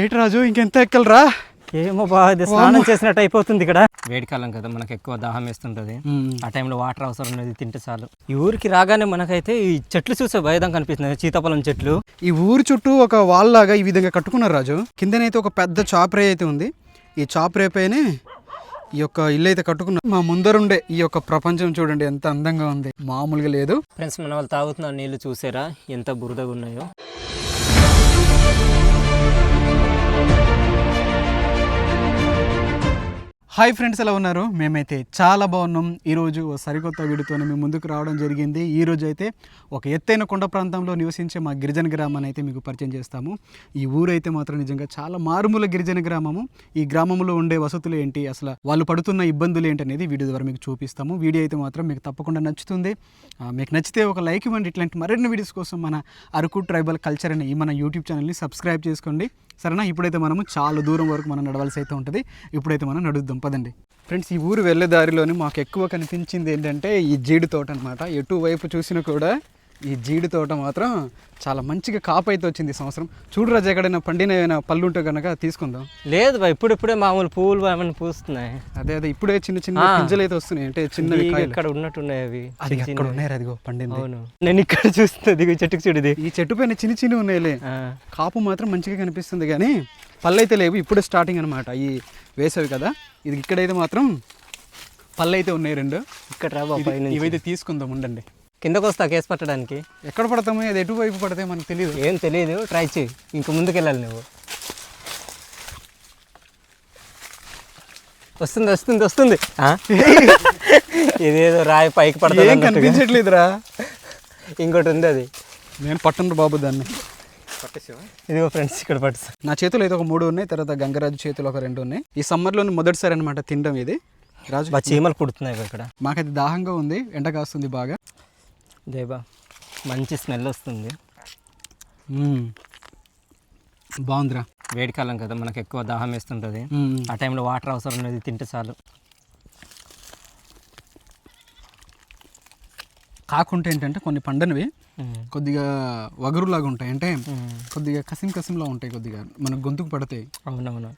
ఏటి రాజు ఇంకెంత ఎక్కలరా? ఏమో బా ఇది స్నానం చేసినట్టు అయిపోతుంది ఇక్కడ. వేడికాలం కదా మనకు ఎక్కువ దాహం వేస్తుంటది. ఆ టైంలో వాటర్ అవసరం లేదు తింటే చాలు. ఈ ఊరికి రాగానే మనకైతే ఈ చెట్లు చూసే భేదం కనిపిస్తుంది సీతాఫలం చెట్లు. ఈ ఊరు చుట్టూ ఒక వాల్ లాగా ఈ విధంగా కట్టుకున్నారు రాజు. కిందనైతే ఒక పెద్ద చాపరే అయితే ఉంది. ఈ చాపరే పైనే ఈ యొక్క ఇల్లు అయితే కట్టుకున్నారు. మా ముందరుండే ఈ యొక్క ప్రపంచం చూడండి ఎంత అందంగా ఉంది. మామూలుగా లేదు. ఫ్రెండ్స్ మన వాళ్ళు తాగుతున్న నీళ్ళు చూసారా? ఎంత బురదగా ఉన్నాయో. హాయ్ ఫ్రెండ్స్ ఎలా ఉన్నారు? మేమైతే చాలా బాగున్నాం. ఈరోజు సరికొత్త వీడియోతోనే మేము ముందుకు రావడం జరిగింది. ఈరోజు అయితే ఒక ఎత్తైన కొండ ప్రాంతంలో నివసించే మా గిరిజన గ్రామాన్ని అయితే మీకు పరిచయం చేస్తాము. ఈ ఊరైతే మాత్రం నిజంగా చాలా మారుమూల గిరిజన గ్రామము. ఈ గ్రామంలో ఉండే వసతులు ఏంటి? అసలు వాళ్ళు పడుతున్న ఇబ్బందులు ఏంటి అనేది వీడియో ద్వారా మీకు చూపిస్తాము. వీడియో అయితే మాత్రం మీకు తప్పకుండా నచ్చుతుంది. మీకు నచ్చితే ఒక లైక్ ఇవ్వండి. ఇట్లాంటి మరిన్ని వీడియోస్ కోసం మన అరకు ట్రైబల్ కల్చర్ అనే ఈ మన యూట్యూబ్ ఛానల్ని సబ్స్క్రైబ్ చేసుకోండి. సరేనా? ఇప్పుడైతే మనము చాలా దూరం వరకు మనం నడవలసి అయితే ఉంటుంది. ఇప్పుడైతే మనం నడుద్దాం. పదండి. ఫ్రెండ్స్ ఈ ఊరు వెళ్ళే దారిలోని మాకు ఎక్కువ కనిపించింది ఏంటంటే ఈ జీడి తోట అనమాట ఎటువైపు చూసినా కూడా ఈ జీడి తోట మాత్రం చాలా మంచిగా కాపు అయితే వచ్చింది సంవత్సరం. చూడు రాజు ఎక్కడైనా పండిన ఏమైనా పళ్ళు ఉంటే కనుక తీసుకుందాం. లేదు బా ఇప్పుడిప్పుడే మామూలు పూలు ఏమైనా పూస్తున్నాయి. అదే అదే ఇప్పుడే చిన్న చిన్న. పింజలు అయితే వస్తున్నాయి. అంటే కాయలు. ఇక్కడ ఉన్నట్టున్నాయి అవి. అది అక్కడ ఉన్నాయి అదిగో పండింది. అవును. నేను ఇక్కడ చూస్తున్నా దిగు చెట్టుకు చూడది ఈ చెట్టు పైన చిన్న చిన్న ఉన్నాయిలే. కాపు మాత్రం మంచిగా కనిపిస్తుంది కానీ పళ్ళు అయితే లేవు. ఇప్పుడే స్టార్టింగ్ అనమాట ఈ వేసవి కదా. ఇది ఇక్కడైతే మాత్రం పళ్ళు అయితే ఉన్నాయి రెండు. ఇక్కడ. ఇవైతే తీసుకుందాం ఉండండి. కిందకు వస్తా కేసు పట్టడానికి. ఎక్కడ పడతామో? అది ఎటువైపు పడితే మనకు తెలియదు ఏం తెలియదు ట్రై చేయి. ఇంక ముందుకు వెళ్ళాలి నువ్వు. వస్తుంది వస్తుంది వస్తుంది. ఆ? ఇదేదో రాయి పైకి పడుతుంది. కనిపించట్లేదురా. ఇంకోటి ఉంది అది. నేను పట్టను బాబు దాన్ని. ఇదిగో ఫ్రెండ్స్ ఇక్కడ పట్టు. నా చేతులు అయితే ఒక మూడు ఉన్నాయి తర్వాత గంగరాజు చేతులు ఒక రెండు ఉన్నాయి. ఈ సమ్మర్లోని మొదటిసారి అనమాట తినడం ఇది. రాజు బా చీమలు కుడుతున్నాయి ఇక్కడ. మాకైతే దాహంగా ఉంది ఎండ కాస్తుంది బాగా. దేబా మంచి స్మెల్ వస్తుంది. బాగుందిరా. వేడికాలం కదా మనకు ఎక్కువ దాహం వేస్తుంటుంది. ఆ టైంలో వాటర్ అవసరం లేదు తింటే చాలు. కాకుంటే ఏంటంటే కొన్ని పండనివి. కొద్దిగా వగరులాగా ఉంటాయి. అంటే. కొద్దిగా కసిం కసింలా ఉంటాయి కొద్దిగా. మన గొంతుకు పడతాయి. అవునవును.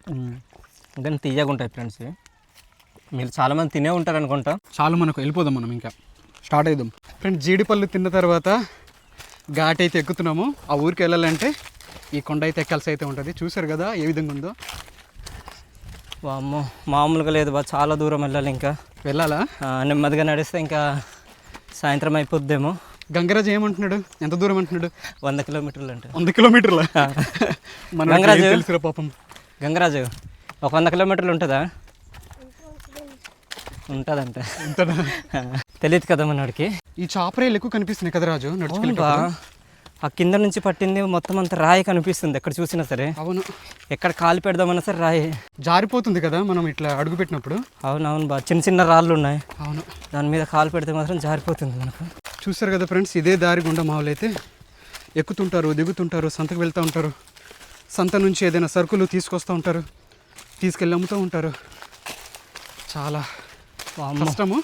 కానీ తీయగా ఉంటాయి ఫ్రెండ్స్. మీరు చాలామంది తినే ఉంటారు అనుకుంటా చాలు మనకు వెళ్ళిపోదాం మనం ఇంకా. స్టార్ట్ అయిదాం ఫ్రెండ్ జీడిపళ్ళు తిన్న తర్వాత ఘాట్ అయితే ఎక్కుతున్నాము. ఆ ఊరికి వెళ్ళాలంటే ఈ కొండ అయితే ఎక్కాల్సి అయితే ఉంటుంది. చూసారు కదా ఏ విధంగా ఉందో? వామ్మో మామూలుగా లేదు బా చాలా దూరం వెళ్ళాలి ఇంకా. వెళ్ళాలా? నెమ్మదిగా నడిస్తే ఇంకా సాయంత్రం అయిపోద్దేమో. గంగరాజు ఏమంటున్నాడు? ఎంత దూరం అంటున్నాడు? వంద కిలోమీటర్లు అంటే. వంద కిలోమీటర్ల? మన గంగరాజు. తెలుసురా పాపం. గంగరాజు ఒక వంద కిలోమీటర్లు ఉంటుందా? ఉంటుందంట. ఇంతనా తెలియదు కదా మనడికి. ఈ చాపరేలు ఎక్కువ కనిపిస్తున్నాయి కదా రాజు బా. నడుచుకెళ్ళి ఆ కింద నుంచి పట్టింది మొత్తం అంతా రాయి కనిపిస్తుంది ఎక్కడ చూసినా సరే. అవును. ఎక్కడ కాలు పెడదామన్నా సరే రాయి. జారిపోతుంది కదా మనం ఇట్లా అడుగు పెట్టినప్పుడు? అవునవును బా. చిన్న చిన్న రాళ్ళు ఉన్నాయి అవును. దాని మీద కాలు పెడితే మాత్రం జారిపోతుంది మనకు. చూసారు కదా ఫ్రెండ్స్ ఇదే దారి గుండా మామూలు అయితే ఎక్కుతుంటారు దిగుతుంటారు సంతకు వెళ్తూ ఉంటారు. సంత నుంచి ఏదైనా సరుకులు తీసుకొస్తూ ఉంటారు తీసుకెళ్ళి అమ్ముతూ ఉంటారు. చాలా. కష్టము.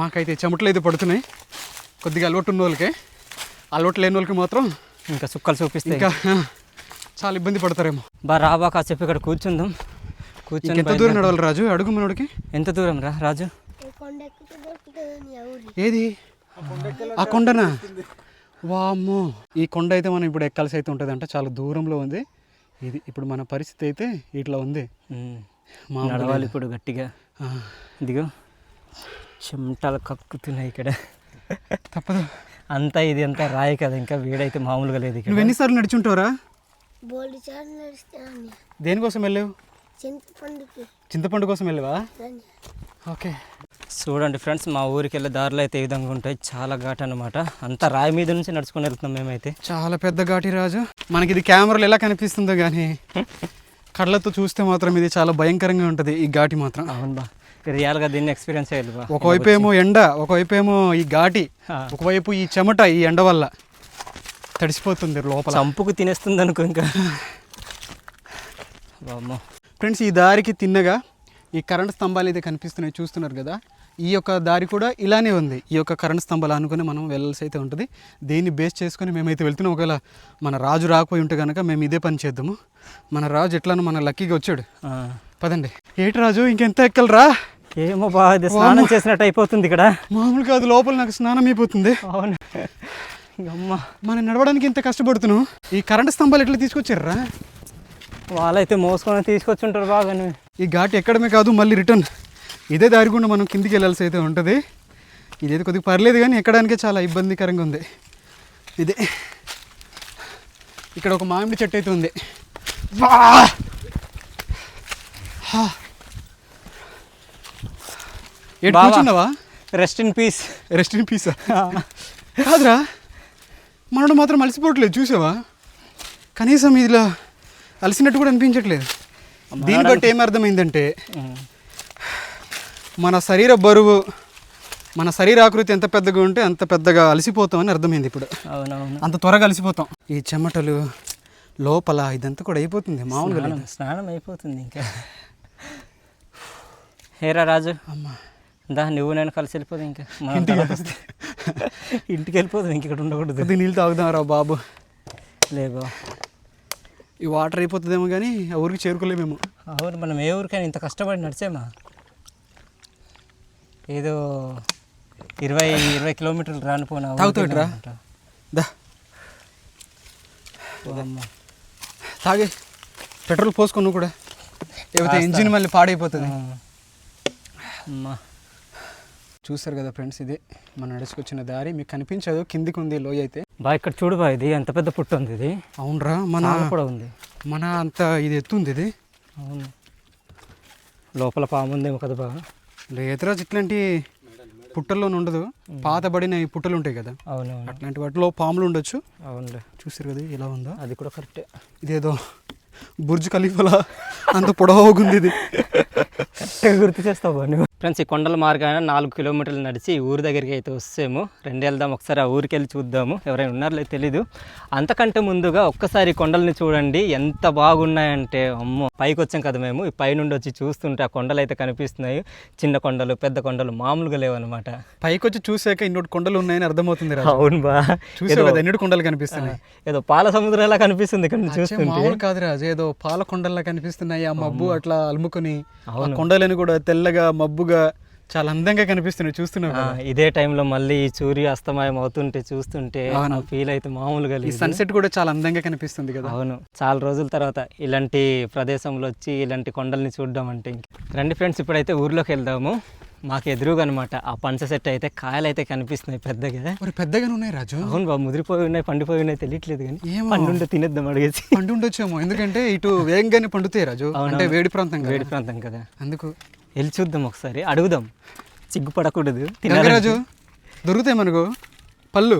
మాకైతే చెమటలు అయితే పడుతున్నాయి. కొద్దిగా అలవాటు ఉన్న వాళ్ళకి అలవాటు లేని వాళ్ళకి మాత్రం ఇంకా సుక్కలు చూపిస్తే. ఇంకా చాలా ఇబ్బంది పడతారేమో. బా రాబా కాసేపు ఇక్కడ కూర్చుందాం. కూర్చొని ఎంత దూరం నడవాలి రాజు? అడుగు మనోడికి. ఎంత దూరం రా రాజు? ఏది? ఆ కొండనా? వామ్మో. ఈ కొండ అయితే మనం ఇప్పుడు ఎక్కాల్సి అయితే ఉంటుంది అంటే చాలా దూరంలో ఉంది. ఇది ఇప్పుడు మన పరిస్థితి అయితే ఇట్లా ఉంది. నడవాలి ఇప్పుడు గట్టిగా. ఇదిగో. చెమటలు కక్కుతున్నాయి ఇక్కడ. తప్పదు. అంతా ఇది అంతా రాయి కదా ఇంకా వేడైతే మామూలుగా లేదు ఇక్కడ. నువ్వు ఎన్నిసార్లు నడుచుంటావురా? నడుస్తాను దేనికోసం వెళ్ళావు? చింతపండుకి. చింతపండు కోసం వెళ్ళావా? ఓకే. చూడండి ఫ్రెండ్స్ మా ఊరికి వెళ్ళే దారిలో అయితే ఈ విధంగా ఉంటాయి. చాలా ఘాట్ అనమాట అంతా రాయి మీద నుంచి నడుచుకొని వెళ్తున్నాం మేమైతే. చాలా పెద్ద ఘాటి రాజు. మనకి ఇది కెమెరాలో ఎలా కనిపిస్తుందో కానీ కళ్ళతో చూస్తే మాత్రం ఇది చాలా భయంకరంగా ఉంటుంది ఈ ఘాటి మాత్రం. అవును బా. రియల్గా దీన్ని ఎక్స్పీరియన్స్ చేయాలి బా. ఒకవైపు ఏమో ఎండ ఒకవైపు ఏమో ఈ ఘాటి. ఒకవైపు ఈ చెమట ఈ ఎండ వల్ల తడిసిపోతుంది లోపల. చంపుకు తినేస్తుంది అనుకో ఇంకా. ఫ్రెండ్స్ ఈ దారికి తిన్నగా ఈ కరెంట్ స్తంభాలు అయితే కనిపిస్తున్నాయి చూస్తున్నారు కదా? ఈ యొక్క దారి కూడా ఇలానే ఉంది. ఈ యొక్క కరెంట్ స్తంభాలు అనుకుని మనం వెళ్ళాల్సి అయితే ఉంటుంది. దీన్ని బేస్ చేసుకొని మేమైతే వెళ్తున్నాం. ఒకవేళ మన రాజు రాకపోయి ఉంటే కనుక మేము ఇదే పని చేద్దాము. మన రాజు ఎట్లానో మన లక్కీగా వచ్చాడు. పదండి. ఏటి రాజు ఇంకెంత ఎక్కలరా? ఏమో బా ఇది స్నానం చేసినట్టు అయిపోతుంది ఇక్కడ. మామూలు కాదు లోపల నాకు స్నానం అయిపోతుంది. అవును. అమ్మ. మనం నడవడానికి ఇంత కష్టపడుతున్నాం. ఈ కరెంట్ స్తంభాలు ఎట్లా తీసుకొచ్చారా వాళ్ళైతే మోసుకొని తీసుకొచ్చుంటారు బాగా ఈ ఘాట్ ఎక్కడమే కాదు మళ్ళీ రిటర్న్ ఇదే దారి గుండా మనం కిందికి వెళ్ళాల్సి అయితే ఉంటుంది. ఇదైతే కొద్దిగా పర్లేదు కానీ ఎక్కడానికే చాలా ఇబ్బందికరంగా ఉంది. ఇదే. ఇక్కడ ఒక మామిడి చెట్టు అయితే ఉంది. కూర్చున్నావా? Rest in peace rest in Pisa కాదురా. మనడు మాత్రం అలసిపోవట్లేదు చూసావా? కనీసం ఇదిలో అలసినట్టు కూడా అనిపించట్లేదు. దీన్ని బట్టి ఏం అర్థమైందంటే మన శరీర బరువు మన శరీర ఆకృతి ఎంత పెద్దగా ఉంటే అంత పెద్దగా అలసిపోతామని అర్థమైంది ఇప్పుడు. అవునవును. అంత త్వరగా అలసిపోతాం. ఈ చెమటలు లోపల ఇదంతా కూడా అయిపోతుంది మామూలుగా లేదు? స్నానం అయిపోతుంది ఇంకా. హేరా రాజు? అమ్మా. దా నువ్వు నేను కలిసి వెళ్ళిపోదు ఇంకా. వస్తే. ఇంటికి వెళ్ళిపోదు. ఇంక ఇక్కడ ఉండకూడదు. నీళ్ళు తాగుదాం రా బాబు. లేబో ఈ వాటర్ అయిపోతుందేమో కానీ ఆ ఊరికి చేరుకోలేమేమో. అవును మనం ఏ ఊరికైనా ఇంత కష్టపడి నడిచామా? ఏదో ఇరవై ఇరవై కిలోమీటర్లు రానిపోయినా తాగుతాడురా? దా. తాగే. పెట్రోల్ పోసుకో నువ్వు కూడా. లేకపోతే ఇంజిన్ మళ్ళీ పాడైపోతుంది. అమ్మా. చూసారు కదా ఫ్రెండ్స్ ఇది మనం నడుచుకొచ్చిన దారి. మీకు కనిపించదు కిందికి ఉంది లోయ అయితే. బా ఇక్కడ చూడు బా ఇది ఎంత పెద్ద పుట్ట ఉంది ఇది. అవునరా మన కూడా ఉంది. మన అంత ఇది ఎత్తుంది ఇది. అవును. లోపల పాము ఉందేమో కదా బా. లేతరాజు ఇట్లాంటి పుట్టల్లో ఉండదు పాతబడిన ఈ పుట్టలు ఉంటాయి కదా. అవునవును. అట్లాంటి వాటిలో పాములు ఉండొచ్చు. అవునులే. చూసారు కదా ఎలా ఉందో. అది కూడా కరెక్టే. ఇదేదో బుర్జ్ ఖలీఫాలా అంత పొడవుగుంది ఇది. గుర్తు చేస్తావు నువ్వు. ఫ్రెండ్స్ ఈ కొండల మార్గాన నాలుగు కిలోమీటర్లు నడిచి ఊరి దగ్గరికి అయితే వస్తాము. రెండు వెళ్దాం ఒకసారి ఆ ఊరికి వెళ్ళి చూద్దాము. ఎవరైనా ఉన్నారో లేదో తెలీదు. అంతకంటే ముందుగా ఒక్కసారి కొండల్ని చూడండి. ఎంత బాగున్నాయంటే అమ్మో పైకి వచ్చాం కదా మేము. ఈ పైనుండి వచ్చి చూస్తుంటే ఆ కొండలు అయితే కనిపిస్తున్నాయి. చిన్న కొండలు పెద్ద కొండలు మామూలుగా లేవన్నమాట. పైకి వచ్చి చూసాక ఇన్నోటి కొండలు ఉన్నాయని అర్థమవుతుంది అవును బా. చూసావు కదా ఎన్నోటి కొండలు కనిపిస్తున్నాయి. ఏదో పాల సముద్రంలా కనిపిస్తుంది ఇక్కడ చూస్తుంటే. మామూలు కాదు రాజు. ఏదో పాల కొండల్లా కనిపిస్తున్నాయి ఆ మబ్బు అట్లా అలుముకొని ఆ కొండలని కూడా తెల్లగా మబ్బుగా చాలా అందంగా కనిపిస్తున్నాయి. చూస్తున్నావు. ఇదే టైంలో మళ్ళీ ఈ సూర్య అస్తమయం అవుతుంటే చూస్తుంటే ఫీల్ అయితే మామూలుగా ఈ సన్సెట్ కూడా చాలా అందంగా కనిపిస్తుంది కదా? అవును. చాలా రోజుల తర్వాత ఇలాంటి ప్రదేశంలో వచ్చి ఇలాంటి కొండల్ని చూడడం అంటే. రండి ఫ్రెండ్స్ ఇప్పుడైతే ఊర్లోకి వెళ్దాము. మాకు ఎదురుగా అనమాట ఆ పంచ సెట్ అయితే కాయలు అయితే కనిపిస్తున్నాయి పెద్దగా. మరి పెద్దగానే ఉన్నాయి రాజు? అవును బాబు ముదిరిపోయి ఉన్నాయి పండిపోయి ఉన్నాయి తెలియట్లేదు కానీ. పండుంటే తినేద్దాం అడిగేసి. పండు ఉండొచ్చేమో ఎందుకంటే ఇటు వేగంగానే పండుతాయి రాజు. అంటే వేడి ప్రాంతం వేడి ప్రాంతం కదా. అందుకు. వెళ్ళి చూద్దాం ఒకసారి. అడుగుదాం. సిగ్గుపడకూడదు. గంగరాజు దొరుకుతాయి మనకు. పళ్ళు.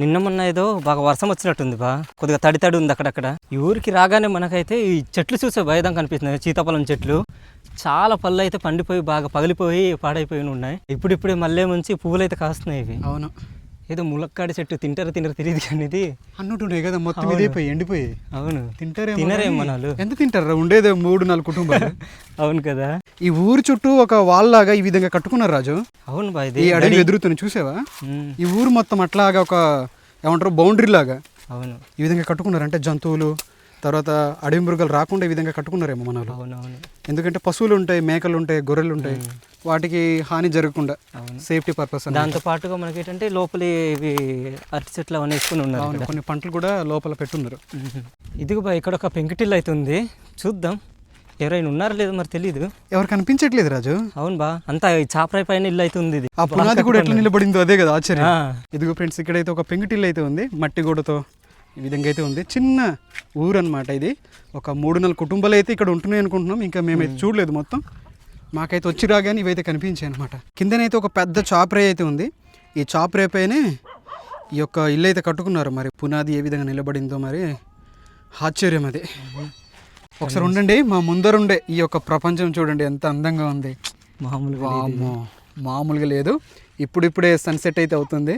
నిన్న మొన్న ఏదో బాగా వర్షం వచ్చినట్టుంది బా. కొద్దిగా తడి తడి ఉంది అక్కడక్కడ. ఈ ఊరికి రాగానే మనకైతే ఈ చెట్లు చూసే భేదం కనిపిస్తున్నాయి సీతాఫలం చెట్లు. చాలా పళ్ళు అయితే పండిపోయి బాగా పగిలిపోయి పాడైపోయి ఉన్నాయి. ఇప్పుడిప్పుడే మళ్ళీ ముంచి పువ్వులు అయితే కాస్తున్నాయి ఇవి. అవును. ఏదో ములక్కాడి చెట్టు తింటారో తినరో తెలియదు కానీ ఇది. అన్నట్టు ఉన్నాయి కదా మొత్తం ఇదైపోయి ఎండిపోయి అవును. తింటారేమో తినరేమో కానీ మనాలు ఎంత తింటారా? ఉండేదే మూడు నాలుగు కుటుంబాలు. అవును కదా. ఈ ఊరు చుట్టూ ఒక వాళ్ళలాగా ఈ విధంగా కట్టుకున్నారు రాజు. అవును బా ఈ అడవి ఎదురుతుంది చూసావా? ఈ ఊరు మొత్తం అట్లాగా ఒక ఏమంటారు బౌండరీ లాగా అవును. ఈ విధంగా కట్టుకున్నారు అంటే జంతువులు తర్వాత అడవి మృగాలు రాకుండా ఈ విధంగా కట్టుకున్నారేమో మన అవునవును. ఎందుకంటే పశువులు ఉంటాయి మేకలు ఉంటాయి గొర్రెలు ఉంటాయి. వాటికి హాని జరగకుండా. సేఫ్టీ పర్పస్ దాంతో పాటుగా మనకి ఏంటంటే లోపలి ఇవి అరటి చెట్లు అవన్నీ వేసుకుని ఉన్నారు కొన్ని పంటలు కూడా లోపల పెట్టున్నారు. ఇదిగో బా ఇక్కడ ఒక పెంకుటిల్లు అయితే ఉంది. చూద్దాం. ఎవరైనా ఉన్నారో లేదో మరి తెలియదు ఎవరు కనిపించట్లేదు రాజు? అవును బా అంతా చాపరాయి పైన ఇల్లు అయితే ఉంది ఇది. ఆ పునాది కూడా ఎట్లా నిలబడిందో అదే కదా ఆశ్చర్యం. ఇదిగో ఫ్రెండ్స్ ఇక్కడైతే ఒక పెంకుటిల్లు అయితే ఉంది మట్టి గోడతో. ఈ విధంగా అయితే ఉంది. చిన్న ఊరు అనమాట ఇది. ఒక మూడు నాలుగు కుటుంబాలు అయితే ఇక్కడ ఉంటున్నాయి అనుకుంటున్నాం. ఇంకా మేమైతే చూడలేదు మొత్తం. మాకైతే వచ్చి రాగానే ఇవైతే కనిపించాయి అనమాట కిందనైతే ఒక పెద్ద చాపరే అయితే ఉంది. ఈ చాపరే పైనే ఈ యొక్క ఇల్లు అయితే కట్టుకున్నారు మరి. పునాది ఏ విధంగా నిలబడిందో మరి ఆశ్చర్యం అది. ఒకసారి ఉండండి. మా ముందరుండే ఈ యొక్క ప్రపంచం చూడండి ఎంత అందంగా ఉంది. మామూలుగా మామూలుగా లేదు. ఇప్పుడిప్పుడే సన్సెట్ అయితే అవుతుంది.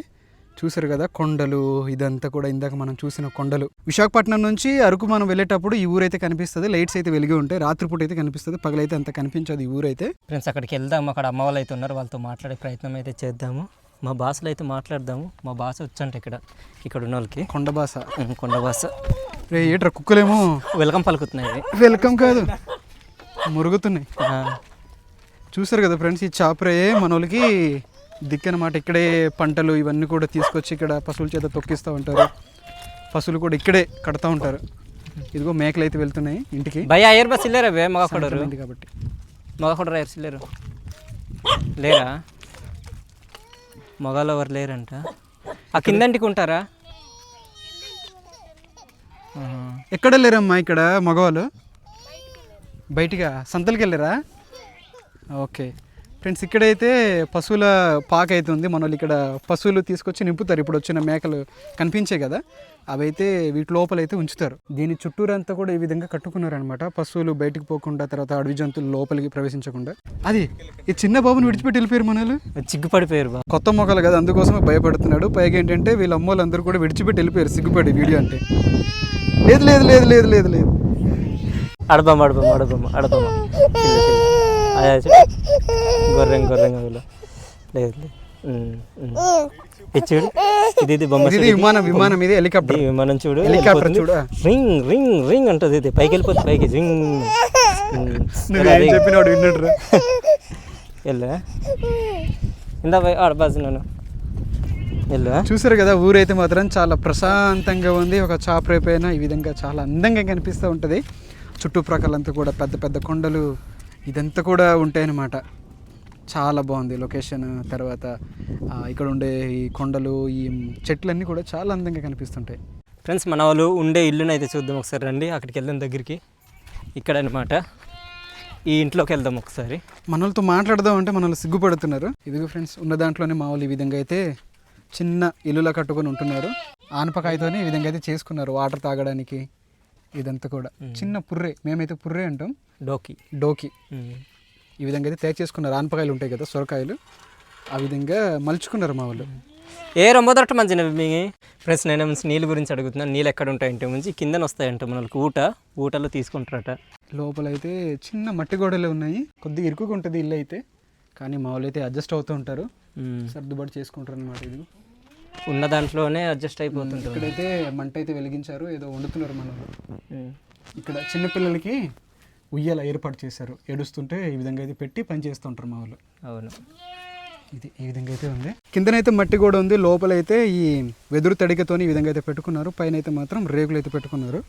చూసారు కదా కొండలు ఇదంతా కూడా ఇందాక మనం చూసిన కొండలు. విశాఖపట్నం నుంచి అరకు మనం వెళ్ళేటప్పుడు ఈ ఊరైతే కనిపిస్తుంది లైట్స్ అయితే వెలిగి ఉంటాయి రాత్రిపూట అయితే కనిపిస్తుంది పగలైతే అంత కనిపించదు ఈ ఊరైతే. ఫ్రెండ్స్ అక్కడికి వెళ్దాము అక్కడ అమ్మ వాళ్ళు అయితే ఉన్నారు వాళ్ళతో మాట్లాడే ప్రయత్నం అయితే చేద్దాము. మా భాషలో అయితే మాట్లాడదాము మా భాష వచ్చంట ఇక్కడ ఇక్కడ ఉన్న వాళ్ళకి. కొండ ఉమ్, కొండ భాష రే ఏట్రా కుక్కలేమో? వెల్కమ్ పలుకుతున్నాయి. వెల్కమ్ కాదు మురుగుతున్నాయి. చూసారు కదా ఫ్రెండ్స్ ఈ చాపరయే మన వాళ్ళకి దిక్కనమాట ఇక్కడే పంటలు ఇవన్నీ కూడా తీసుకొచ్చి ఇక్కడ పశువుల చేత తొక్కిస్తూ ఉంటారు. పశువులు కూడా ఇక్కడే కడతా ఉంటారు. ఇదిగో మేకలు అయితే వెళ్తున్నాయి ఇంటికి. భయ్యా ఎయిర్ బస్ ఇల్లేరా బే మగ కొడరు సాయంత్రం అయింది కాబట్టి. మగ కొడరు ఎయిర్స్ లేరు? లేరా మగాళ్ళు ఎవరు లేరంట. ఆ కిందంటికి ఉంటారా. ఎక్కడ వెళ్ళారమ్మా ఇక్కడ మగవాళ్ళు? బయటిగా సంతలకి వెళ్ళారా? ఓకే. ఫ్రెండ్స్ ఇక్కడైతే పశువుల పాక అయితే ఉంది. మన ఇక్కడ పశువులు తీసుకొచ్చి నింపుతారు. ఇప్పుడు వచ్చిన మేకలు కనిపించాయి కదా అవైతే వీటి లోపల అయితే ఉంచుతారు. దీని చుట్టూరంతా కూడా ఈ విధంగా కట్టుకున్నారనమాట పశువులు బయటికి పోకుండా తర్వాత అడవి జంతువులు లోపలికి ప్రవేశించకుండా. అది ఈ చిన్న బాబుని విడిచిపెట్టి వెళ్ళిపోయారు మన వాళ్ళు? చిగ్గుపడిపోయారు బా కొత్త మొక్కలు కదా అందుకోసమే భయపడుతున్నాడు. పైగా ఏంటంటే వీళ్ళ అమ్మోళ్ళు అందరూ కూడా విడిచిపెట్టి వెళ్ళిపోయారు సిగ్గుపడి వీడియో అంటే. లేదు లేదు లేదు లేదు లేదు లేదు. అడబమ్మ అడబమ్మ అడబమ్మ అడబమ్మ గొర్రెం గొర్రెం వీళ్ళు లేదు. ఇది చూడు. ఇది ఇది బొమ్మ ఇది. విమానం విమానం ఇది హెలికాప్టర్. విమానం చూడు. హెలికాప్టర్. చూడు. రింగ్ రింగ్ రింగ్ అంటది ఇది. పైకి వెళ్ళిపోతుంది పైకి. రింగ్. చెప్పినాడు విన్నట్టు వెళ్ళా. ఇందా ఆడ బాజు నన్ను. చూసారు కదా ఊరైతే మాత్రం చాలా ప్రశాంతంగా ఉంది. ఒక చాప పైన ఈ విధంగా చాలా అందంగా కనిపిస్తూ ఉంటుంది. చుట్టుప్రక్కలంతా కూడా పెద్ద పెద్ద కొండలు ఇదంతా కూడా ఉంటాయన్నమాట. చాలా బాగుంది లొకేషన్ తర్వాత ఇక్కడ ఉండే ఈ కొండలు ఈ చెట్లన్నీ కూడా చాలా అందంగా కనిపిస్తుంటాయి. ఫ్రెండ్స్ మన వాళ్ళు ఉండే ఇల్లుని అయితే చూద్దాం ఒకసారి రండి. అక్కడికి వెళ్దాం దగ్గరికి. ఇక్కడ అనమాట ఈ ఇంట్లోకి వెళ్దాం ఒకసారి. మనలతో మాట్లాడదాం అంటే మనల్ని సిగ్గుపడుతున్నారు. ఇదిగో ఫ్రెండ్స్ ఉన్న దాంట్లోనే మా వాళ్ళు ఈ విధంగా అయితే చిన్న ఇల్లులా కట్టుకొని ఉంటున్నారు. ఆనపకాయతోనే ఈ విధంగా అయితే చేసుకున్నారు వాటర్ తాగడానికి. ఇదంతా కూడా. చిన్న పుర్రే మేమైతే పుర్రే అంటాం. డోకి. డోకి. ఈ విధంగా అయితే తయారు చేసుకున్నారు ఆనపకాయలు ఉంటాయి కదా సొరకాయలు. ఆ విధంగా మలుచుకున్నారు మా వాళ్ళు. ఏ రొంబదొరట మంచిగా మీ ఫ్రెండ్స్ నేను నీళ్ళ గురించి అడుగుతున్నాను నీళ్ళు ఎక్కడ ఉంటాయంటే ముందు కిందన వస్తాయంట మనకి ఊట. ఊటలో తీసుకుంటారట. లోపల అయితే చిన్న మట్టి గోడలు ఉన్నాయి. కొద్దిగా ఇరుకుగా ఉంటుంది ఇల్లు అయితే. కానీ మా వాళ్ళు అయితే అడ్జస్ట్ అవుతూ ఉంటారు. సర్దుబాటు చేసుకుంటారు అనమాట ఇది. ఉన్న దాంట్లోనే అడ్జస్ట్ అయిపోతుంటారు ఇక్కడైతే మంట అయితే వెలిగించారు ఏదో వండుతున్నారు మన. ఇక్కడ చిన్నపిల్లలకి ఉయ్యాల ఏర్పాటు చేశారు. ఏడుస్తుంటే ఈ విధంగా అయితే పెట్టి పని చేస్తుంటారు మా వాళ్ళు. అవును. ఇది ఈ విధంగా అయితే ఉంది. కిందనైతే మట్టి కూడా ఉంది లోపలైతే ఈ వెదురు తడికతోని ఈ విధంగా అయితే పెట్టుకున్నారు. పైన అయితే మాత్రం రేకులు అయితే పెట్టుకున్నారు.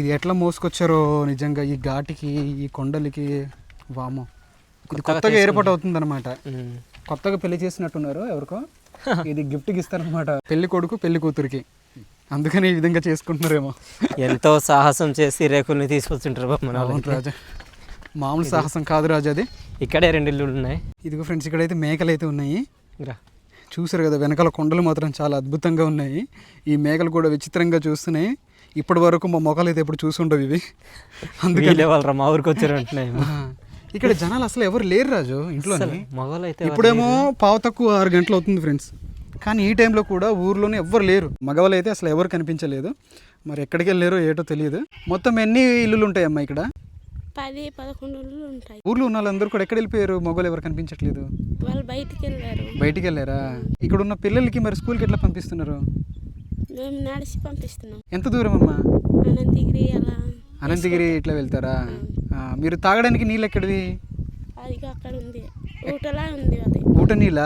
ఇది ఎట్లా మోసుకొచ్చారో నిజంగా ఈ ఘాటికి ఈ కొండలకి వామో ఇది కొత్తగా ఏర్పాటు అవుతుంది అనమాట. కొత్తగా పెళ్ళి చేసినట్టున్నారు ఎవరికో. ఇది గిఫ్ట్కి ఇస్తారనమాట పెళ్ళి కొడుకు పెళ్ళి కూతురికి. అందుకని ఈ విధంగా చేసుకుంటున్నారేమో. ఎంతో సాహసం చేసి రేకుల్ని తీసుకొచ్చింటారు బాబు రాజా. మామూలు సాహసం కాదు రాజా అది. ఇక్కడే రెండు ఇల్లు ఉన్నాయి. ఇదిగో ఫ్రెండ్స్ ఇక్కడైతే మేకలు అయితే ఉన్నాయి. చూసారు కదా వెనకాల కొండలు మాత్రం చాలా అద్భుతంగా ఉన్నాయి. ఈ మేకలు కూడా విచిత్రంగా చూస్తున్నాయి. ఇప్పటి వరకు మా మొక్కలు అయితే ఎప్పుడు చూసుండవు ఇవి. అందుకని వీళ్ళే మా ఊరికి వచ్చారు అంటున్నాయి ఇక్కడ జనాలు అసలు ఎవరు లేరు రాజు ఇంట్లోనే. మగవాళ్ళు అయితే ఇప్పుడేమో పావు తక్కువ ఆరు గంటలు అవుతుంది ఫ్రెండ్స్. కానీ ఈ టైంలో కూడా ఊర్లోనే ఎవ్వరు లేరు. మగవాళ్ళు అయితే అసలు ఎవరు కనిపించలేదు. మరి ఎక్కడికి వెళ్ళారో ఏటో తెలియదు. మొత్తం ఎన్ని ఇల్లులు ఉంటాయమ్మా ఇక్కడ? పది పదకొండు ఇళ్ళు ఉంటాయి. ఊర్లో ఉన్న వాళ్ళందరూ కూడా ఎక్కడ వెళ్ళిపోయారు? మగవాళ్ళు ఎవరు కనిపించట్లేదు. వాళ్ళు బయటికి వెళ్ళారు. బయటికి వెళ్ళారా? ఇక్కడ ఉన్న పిల్లలకి మరి స్కూల్కి ఎట్లా పంపిస్తున్నారు? మేము నడిచి పంపిస్తున్నాం. ఎంత దూరం అమ్మా అనంతగిరి అలా. అనంతగిరి ఇట్లా వెళ్తారా? మీరు తాగడానికి నీళ్ళు ఎక్కడివి అది అక్కడ ఉంది. ఊటలా ఉంది అది. ఊట నీళ్ళ?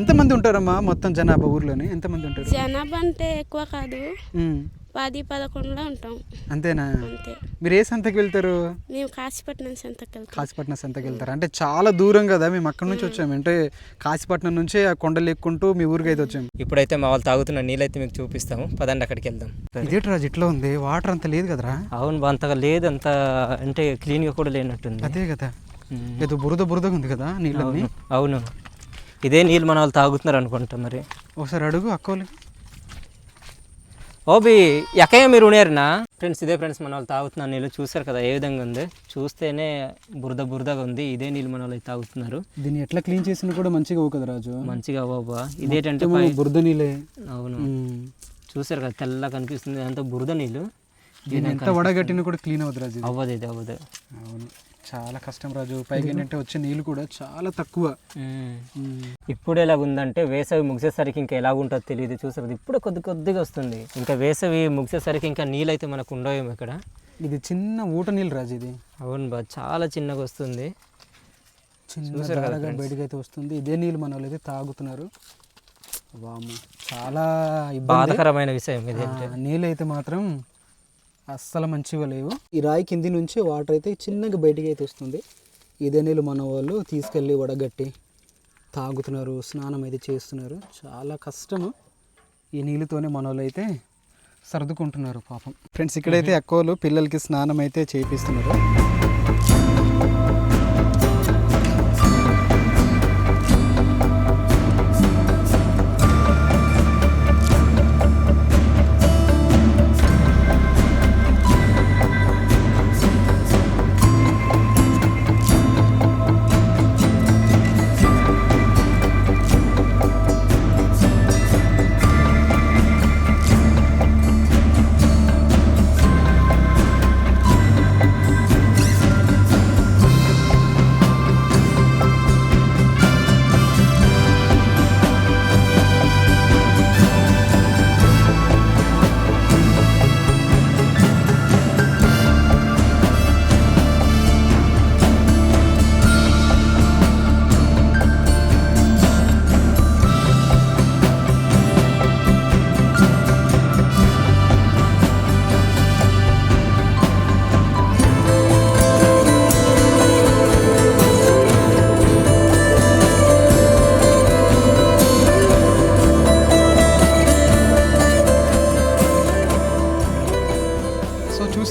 ఎంతమంది ఉంటారమ్మా మొత్తం జనాభా ఊర్లోనే? ఎంతమంది ఉంటారు? జనాభా అంటే ఎక్కువ కాదు. పది పదకొండులో ఉంటాం. అంతేనా? అంతే. మీరు ఏ సంతకి వెళ్తారు? మేము కాశీపట్నం సంతకి వెళ్తాం. కాశీపట్నం సంతకి వెళ్తారు? అంటే చాలా దూరం కదా మేము అక్కడ నుంచి వచ్చాము అంటే కాశీపట్నం నుంచి ఆ కొండలు ఎక్కుంటూ మీ ఊరికి అయితే వచ్చాము ఇప్పుడైతే మా వాళ్ళు తాగుతున్న నీళ్ళు అయితే మీకు చూపిస్తాము. పదండి అక్కడికి వెళ్దాం. ఇదేంటి రాజు ఇట్లా ఉంది. వాటర్ అంత లేదు కదరా? అవును అంతగా లేదు. అంత అంటే క్లీన్గా కూడా లేనట్టుంది. అదే కదా. ఏదో బురద బురదగా ఉంది కదా నీళ్ళని అవును అవును. ఇదే నీళ్ళు మన వాళ్ళు తాగుతున్నారు అనుకుంటా మరి. ఒకసారి అడుగు అక్క వాళ్ళకి ఓబి ఎక్కయ్య మీరు ఉనేరునా ఫ్రెండ్స్ ఇదే ఫ్రెండ్స్ మన వాళ్ళు తాగుతున్నారు నీళ్ళు చూసారు కదా ఏ విధంగా ఉంది? చూస్తేనే బురద బురదగా ఉంది ఇదే నీళ్ళు మన వాళ్ళు తాగుతున్నారు. దీన్ని ఎట్లా క్లీన్ చేసినా కూడా మంచిగా అవ్వు కదా రాజు? మంచిగా బాబా ఇదేంటంటే బురద నీళ్ళే. అవును. చూసారు కదా తెల్ల కనిపిస్తుంది అంతా బురద నీళ్ళు. ఎంత వడగట్టినా కూడా క్లీన్ అవ్వదు రాజు. అవ్వదు ఇది అవ్వదు. అవును. చాలా కష్టం రాజు. పైగా ఏంటంటే వచ్చే నీళ్ళు కూడా చాలా తక్కువ. ఇప్పుడు ఎలాగ ఉందంటే వేసవి ముగిసేసరికి ఇంకా ఎలా ఉంటుందో తెలియదు చూసారు ఇప్పుడు కొద్ది కొద్దిగా వస్తుంది. ఇంకా వేసవి ముగిసేసరికి ఇంకా నీళ్ళు అయితే మనకు ఉండవేమో ఇక్కడ. ఇది చిన్న ఊట నీళ్ళు రాజు ఇది. అవును బా చాలా చిన్నగా వస్తుంది. చిన్న ధారగా బయటకు అయితే వస్తుంది. ఇదే నీళ్ళు మన వాళ్ళు అయితే తాగుతున్నారు. వాము చాలా బాధకరమైన విషయం నీళ్ళు అయితే మాత్రం అస్సలు మంచిగా లేవు. ఈ రాయి కింది నుంచి వాటర్ అయితే చిన్నగా బయటికి అయితే వస్తుంది. ఇదే నీళ్ళు మన వాళ్ళు తీసుకెళ్ళి వడగట్టి తాగుతున్నారు స్నానం అయితే చేస్తున్నారు. చాలా కష్టము. ఈ నీళ్ళతోనే మన వాళ్ళు అయితే సర్దుకుంటున్నారు పాపం. ఫ్రెండ్స్ ఇక్కడైతే ఎక్కువలు పిల్లలకి స్నానం అయితే చేపిస్తున్నారు.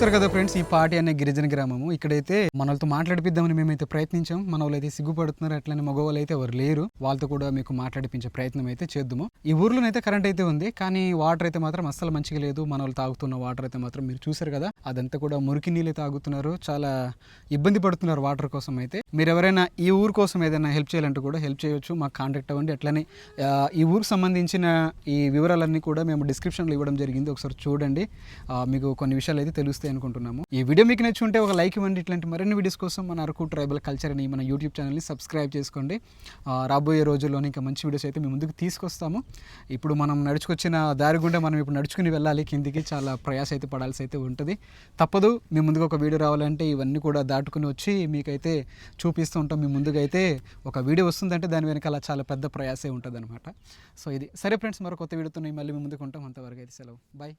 చూసారు కదా ఫ్రెండ్స్ ఈ పాటి అనే గిరిజన గ్రామము. ఇక్కడైతే మనలతో మాట్లాడిపిద్దామని మేమైతే ప్రయత్నించాం. మన వాళ్ళు అయితే సిగ్గుపడుతున్నారు అట్లనే మగవాళ్ళు అయితే ఎవరు లేరు. వాళ్ళతో కూడా మీకు మాట్లాడిపించే ప్రయత్నం అయితే చేద్దాము. ఈ ఊర్లోనైతే కరెంట్ అయితే ఉంది కానీ వాటర్ అయితే మాత్రం అస్సలు మంచిగా లేదు. మన వాళ్ళు తాగుతున్న వాటర్ అయితే మాత్రం మీరు చూసారు కదా అదంతా కూడా మురికి నీళ్ళు తాగుతున్నారు. చాలా ఇబ్బంది పడుతున్నారు వాటర్ కోసం అయితే. మీరు ఎవరైనా ఈ ఊరు కోసం ఏదైనా హెల్ప్ చేయాలంటే కూడా హెల్ప్ చేయొచ్చు. మాకు కాంటాక్ట్ అవ్వండి. అట్లనే ఈ ఊరికి సంబంధించిన ఈ వివరాలన్నీ కూడా మేము డిస్క్రిప్షన్లో ఇవ్వడం జరిగింది. ఒకసారి చూడండి. మీకు కొన్ని విషయాలు అయితే తెలుస్తాయి అనుకుంటున్నాము. ఈ వీడియో మీకు నచ్చి ఉంటే ఒక లైక్ ఇవ్వండి. ఇట్లాంటి మరిన్ని వీడియోస్ కోసం మన అరకు ట్రైబల్ కల్చర్ అని మన యూట్యూబ్ ఛానల్ని సబ్స్క్రైబ్ చేసుకోండి. రాబోయే రోజుల్లోనే ఇంకా మంచి వీడియోస్ అయితే మేము ముందుకు తీసుకొస్తాము. ఇప్పుడు మనం నడుచుకొచ్చిన దారి గుండా మనం ఇప్పుడు నడుచుకుని వెళ్ళాలి. కిందికి చాలా ప్రయాస అయితే పడాల్సి అయితే ఉంటుంది. తప్పదు మీ ముందుకు ఒక వీడియో రావాలంటే ఇవన్నీ కూడా దాటుకుని వచ్చి మీకైతే చూపిస్తూ ఉంటాం. మీ ముందుకైతే ఒక వీడియో వస్తుందంటే దాని వెనకాల చాలా పెద్ద ప్రయాసే ఉంటుంది అనమాట సో ఇది. సరే ఫ్రెండ్స్ మరో కొత్త వీడియోతో మళ్ళీ మీ ముందుకు ఉంటాం. అంతవరకు అయితే సెలవు. బాయ్